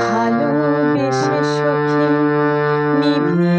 ভালোবেসে সখী নিভিতে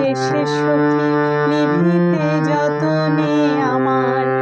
বেশে সখী নিভিতে যতনে আমার